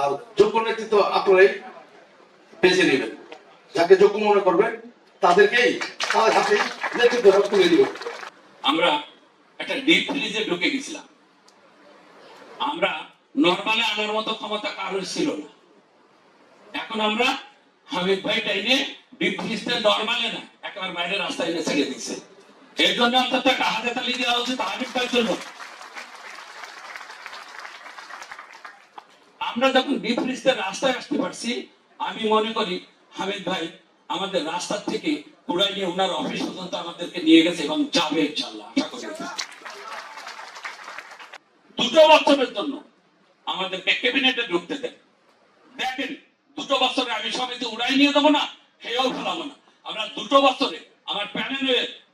আর যোগ্য নেতৃত্ব আপনারাই বেছে নেবেন। যাকে যোগ্য মনে করবেন, তাদেরকেই তাদের হাতে নেতৃত্ব তুলে দিবেন। আমরা একটা ডিপ ফ্রিজে ঢুকে গেছিলাম। আমরা নর্মালে আনার মতো ক্ষমতা কারোর ছিল না। এখন আমরা হামিদ ভাই টাইনে ডিপ ফ্রিজটা নর্মালে না, একেবারে বাইরে রাস্তায় এনে ছেড়ে দিচ্ছে এর জন্য অন্তত একটা হাতে তালি দেওয়া উচিত হামিদ ভাইয়ের জন্য। আমরা যখন ডিপ রাস্তায় আসতে পারছি, আমি মনে করি হামিদ ভাই আমাদের রাস্তার থেকে কুড়াই নিয়ে ওনার অফিস পর্যন্ত আমাদেরকে নিয়ে গেছে এবং যাবে ইনশাল্লাহ আশা করি। দুটো বছরের জন্য আমাদেরকে ক্যাবিনেটে ঢুকতে দেন। দেখেন, দুটো বছরে আমি সমিতি উড়াই নিয়ে দেবো না খেয়েও ফেলাবো না। আমরা দুটো বছরে আমার প্যানেল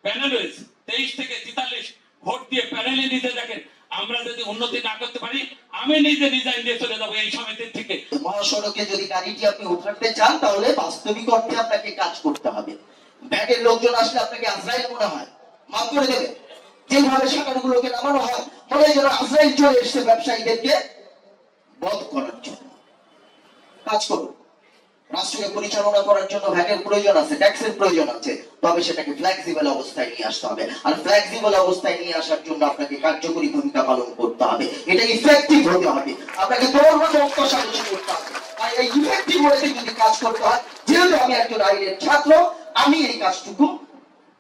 প্যানেল হয়েছে তেইশ থেকে তেতাল্লিশ ভোট দিয়ে প্যানেলে নিতে দেখেন। আমরা যদি উন্নতি না করতে পারি আমি নিজে রিজাইন দিয়ে চলে যাব এই সমিতির থেকে। মহাসড়কে যদি গাড়িটি আপনি উঠাতে চান, তাহলে বাস্তবিক অর্থে আপনাকে কাজ করতে হবে। ব্যাগের লোকজন আসলে আপনাকে আজরাইল মনে হয়। মাফ করে দেবে। যেভাবে শাখাগুলোকে নামানো হয়, মনে হয় যেন আজরাইল চলে এসছে ব্যবসায়ীদেরকে বধ করার জন্য। কাজ করুন। রাষ্ট্রকে পরিচালনা করার জন্য ভ্যাটের প্রয়োজন আছে, ট্যাক্সের প্রয়োজন আছে, তবে সেটাকে ফ্লেক্সিবল অবস্থায় নিয়ে আসতে হবে। আর ফ্লেক্সিবল অবস্থায় নিয়ে আসার জন্য আপনাকে কার্যকরী ভূমিকা পালন করতে হবে। এটা ইফেক্টিভ হতে হবে। আপনাকে দৌড় সাহায্য করতে হবে। এই ইফেক্টিভ ওয়েতে যদি কাজ করতে হয়, যেহেতু আমি একজন আইনের ছাত্র, আমি এই কাজটুকু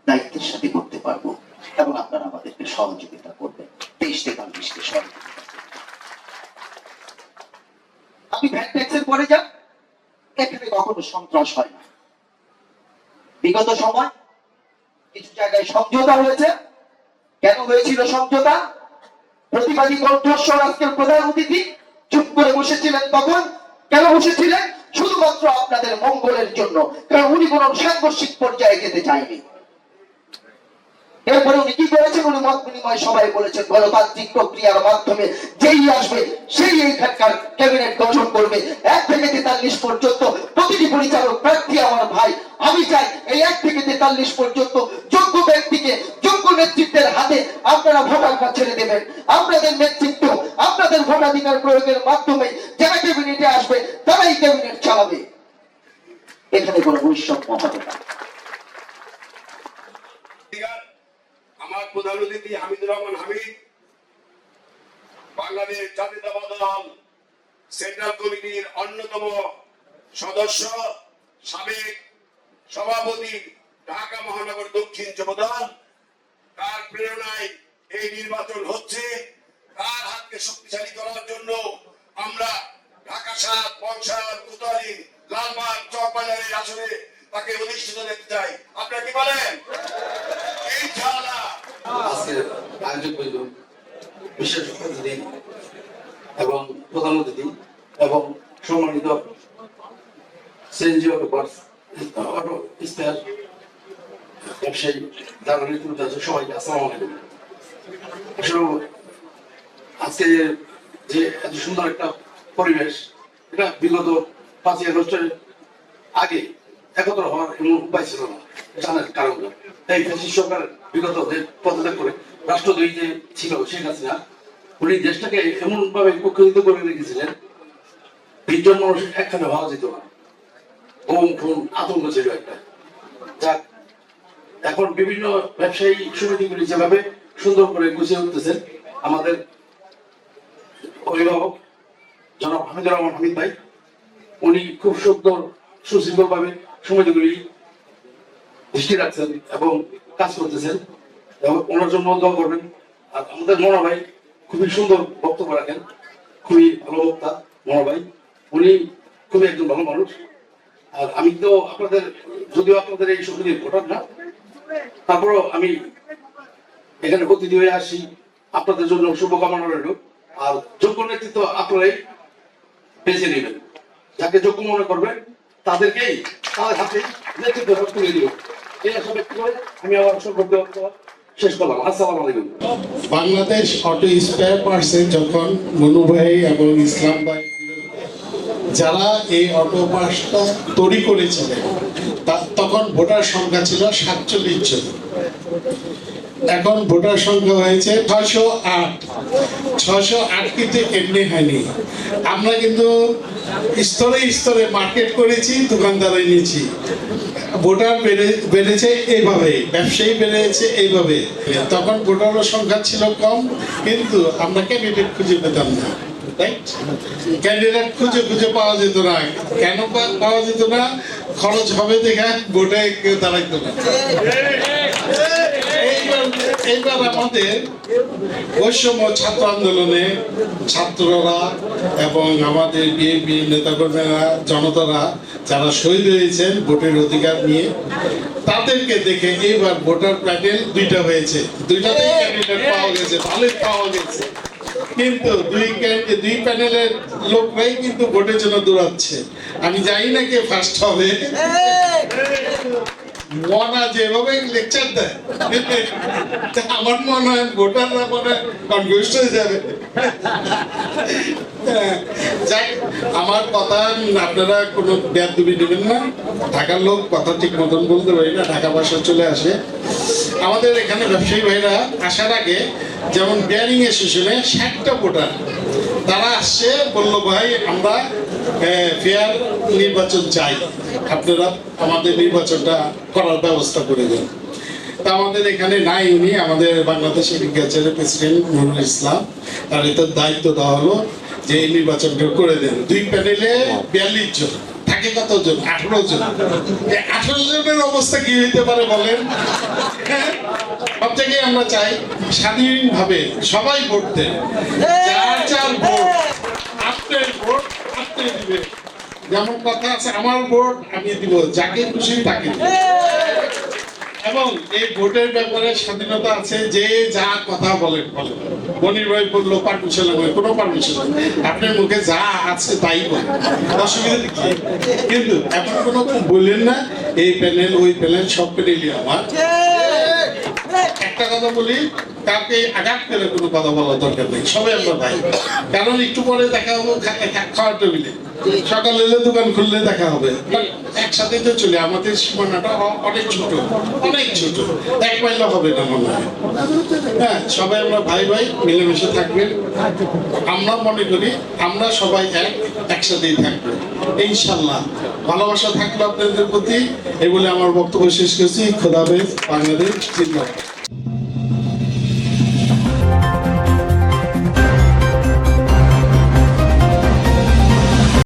দায়িত্বের সাথে করতে পারব। এবং আপনারা আমাদেরকে সহযোগিতা করবেন। তেইশ তেতাল্লিশকে সহযোগিতা করবেন। আপনি ভ্যাট ট্যাক্সের পরে যান এখানে কখনো সন্ত্রাস হয় না। বিগত সময় কিছু জায়গায় সমঝোতা হয়েছে। কেন হয়েছিল সমঝোতা? প্রতিবাদী কণ্ঠস্বর আজকের প্রধান অতিথি চুপ করে বসেছিলেন তখন। কেন বসেছিলেন? শুধুমাত্র আপনাদের মঙ্গলের জন্য। কারণ উনি কোন সাংঘর্ষিক পর্যায়ে যেতে চায়নি। এরপরে উনি কি করেছেন উনি মত বিনিময় সবাই বলেছেন, গণতান্ত্রিক প্রক্রিয়ার মাধ্যমে যেই আসবে, সেই এইখানকার ক্যাবিনেট গঠন করবে। এক থেকে তেতাল্লিশ পর্যন্ত প্রতিটি পরিচালক প্রার্থী আমার ভাই। আমি চাই এই এক থেকে তেতাল্লিশ পর্যন্ত যোগ্য ব্যক্তিকে যোগ্য নেতৃত্বের হাতে আপনারা ভোটার ছেড়ে দেবেন। আপনাদের নেতৃত্ব, আপনাদের ভোটাধিকার প্রয়োগের মাধ্যমে যারা ক্যাবিনেটে আসবে, তারাই ক্যাবিনেট চালাবে। এখানে কোনো হবে না আমার তার প্রেরণায় এই নির্বাচন হচ্ছে। তার হাতকে শক্তিশালী করার জন্য আমরা ঢাকা সাত বংশাল কোতোয়ালি, লালবাগ, চকবাজারের আসলে তাকে অধিষ্ঠিত দেখতে চাই। আপনারা কি বলেন? আজকের আয়োজক বৈধ বিশেষ অতিথি এবং প্রধান অতিথি এবং সম্মানিত সিএনজি অটো স্পেয়ার ব্যবসায়ী, যারা নেতৃত্ব আছে, সবাইকে আসসালামু আজকে যে এত সুন্দর একটা পরিবেশ, এটা বিগত পাঁচই আগস্টের আগে একত্র হওয়ার এমন উপায় ছিল না। জানেন কারণটা। এই ফ্যাসিস্ট সরকার বিগত পদত্যাগ করে রাষ্ট্রদ্রোহী যে ছিল শেখ হাসিনা, উনি দেশটাকে এমন ভাবে কুক্ষিত করে রেখেছিলেন তিনজন মানুষ একখানে ভাবা যেত না। ওম খুন, আতঙ্ক ছিল একটা। যাক, এখন বিভিন্ন ব্যবসায়ী সমিতিগুলি যেভাবে সুন্দর করে গুছিয়ে উঠতেছেন আমাদের অভিভাবক জনাব হামিদুর রহমান হামিদ ভাই, উনি খুব সুন্দর সুশৃঙ্খল ভাবে সমিতিগুলি দৃষ্টি রাখছেন এবং কাজ করতেছেন। এবং ওনার জন্য দোয়া করবেন। আর আমাদের খুবই সুন্দর বক্তব্য রাখেন। খুবই ভালো বক্তা উনি খুবই একজন ভালো মানুষ। আর আমি তো আপনাদের, যদিও আপনাদের এই না, তারপরও আমি এখানে অতিথি হয়ে আসি। আপনাদের জন্য শুভকামনা রইল। আর যোগ্য নেতৃত্ব আপনারাই বেছে নেবেন। যাকে যোগ্য মনে করবেন, তাদেরকেই বাংলাদেশ অটো স্পেয়ার পার্টসে যখন মনু ভাই এবং ইসলাম ভাই যারা এই অটো পার্টসটা তৈরি করেছিলেন তখন ভোটার সংখ্যা ছিল সাতচল্লিশ জন। এখন ভোটার সংখ্যা হয়েছে ছশো আট। ছশো আট কিন্তু এমনি হয়নি। আমরা কিন্তু স্তরে স্তরে মার্কেট করেছি দোকানদার নিয়েছি। ভোটার বেড়ে, বেড়েছে এইভাবে, ব্যবসায়ী বেড়েছে এইভাবে। তখন ভোটারের সংখ্যা ছিল কম, কিন্তু আমরা ক্যান্ডিডেট খুঁজে পেতাম না ক্যান্ডিডেট খুঁজে খুঁজে পাওয়া যেত না। কেন পাওয়া যেত না? খরচ হবে দেখা ভোটে কেউ দাঁড়াইতো না। এইবার আমাদের ওই সময় ছাত্র আন্দোলনে ছাত্ররা এবং আমাদের বিএনপি নেতাকর্মীরা, জনতারা যারা শহীদ হয়েছেন ভোটের অধিকার নিয়ে, তাদেরকে দেখে এইবার ভোটার প্যানেল দুইটা হয়েছে। দুইটাতেই ক্যান্ডিডেট পাওয়া গেছে ভালোই পাওয়া গেছে। কিন্তু দুই দুই প্যানেলের লোকরাই কিন্তু ভোটের জন্য দৌড়াচ্ছে। আমি জানি না কে ফার্স্ট হবে। মনা যেভাবে লেকচার দেয় আমার মনে হয় ভোটাররা মনে কনফিউজ হয়ে যাবে। হ্যাঁ, যাক আমার কথা আপনারা কোনো ব্যাধবি নেবেন না। ঢাকার লোক কথা ঠিক মতন বলতে পারি না ঢাকা ভাষা চলে আসে। আমাদের এখানে ব্যবসায়ী ভাইরা আসার আগে যেমন বিয়ারিং সেশনে ষাটটা ভোটার তারা আসছে বলল ভাই আমরা ফেয়ার নির্বাচন চাই। আপনারা আমাদের নির্বাচনটা করার ব্যবস্থা করে দেন। তা আমাদের এখানে নাই উনি, আমাদের বাংলাদেশ এগ্রিকালচারের প্রেসিডেন্ট নুরুল ইসলাম। তার এত দায়িত্ব দেওয়া হলো যে এই নির্বাচনটা করে দেন। দুই প্যানেলে বিয়াল্লিশ জন। থাকে কতজন? আঠারো জন। আঠারো জনের অবস্থা কি হইতে পারে বলেন? হ্যাঁ? সব জায়গায় আমরা চাই স্বাধীনভাবে সবাই ভোট দেন। যার যার ভোট, আপনার ভোট যেমন কথা আছে, আমার ভোট আমি দিব, যাকে খুশি তাকে এবং এই ভোটের ব্যাপারে স্বাধীনতা আছে, যে যা কথা বলেন বলেন ভাই বলল পারমিশন লাগবে কোনো পারমিশন আপনার মুখে যা আছে তাই বলেন অসুবিধা কিন্তু এখন কোনো বললেন না, এই প্যানেল ওই প্যানেল সব প্যানেলই আমার। একটা কথা বলি, কাউকে আঘাত করে কোনো কথা বলার দরকার নেই। সবাই আমরা ভাই। কারণ একটু পরে দেখা হব খাওয়ার টেবিলে। সকালে এলে দোকান খুললে দেখা হবে। একসাথে তো চলে, আমাদের সীমানাটা অনেক ছোট অনেক ছোট। এক মাইলও হবে না মনে হয়। হ্যাঁ সবাই আমরা ভাই ভাই, মিলেমিশে থাকবেন। আমরা মনে করি আমরা সবাই এক, একসাথেই থাকব। ইনশাল্লাহ। ভালোবাসা থাকল আপনাদের প্রতি এই বলে আমার বক্তব্য শেষ করছি। খোদাবেজ বাংলাদেশ জিন্দাবাদ।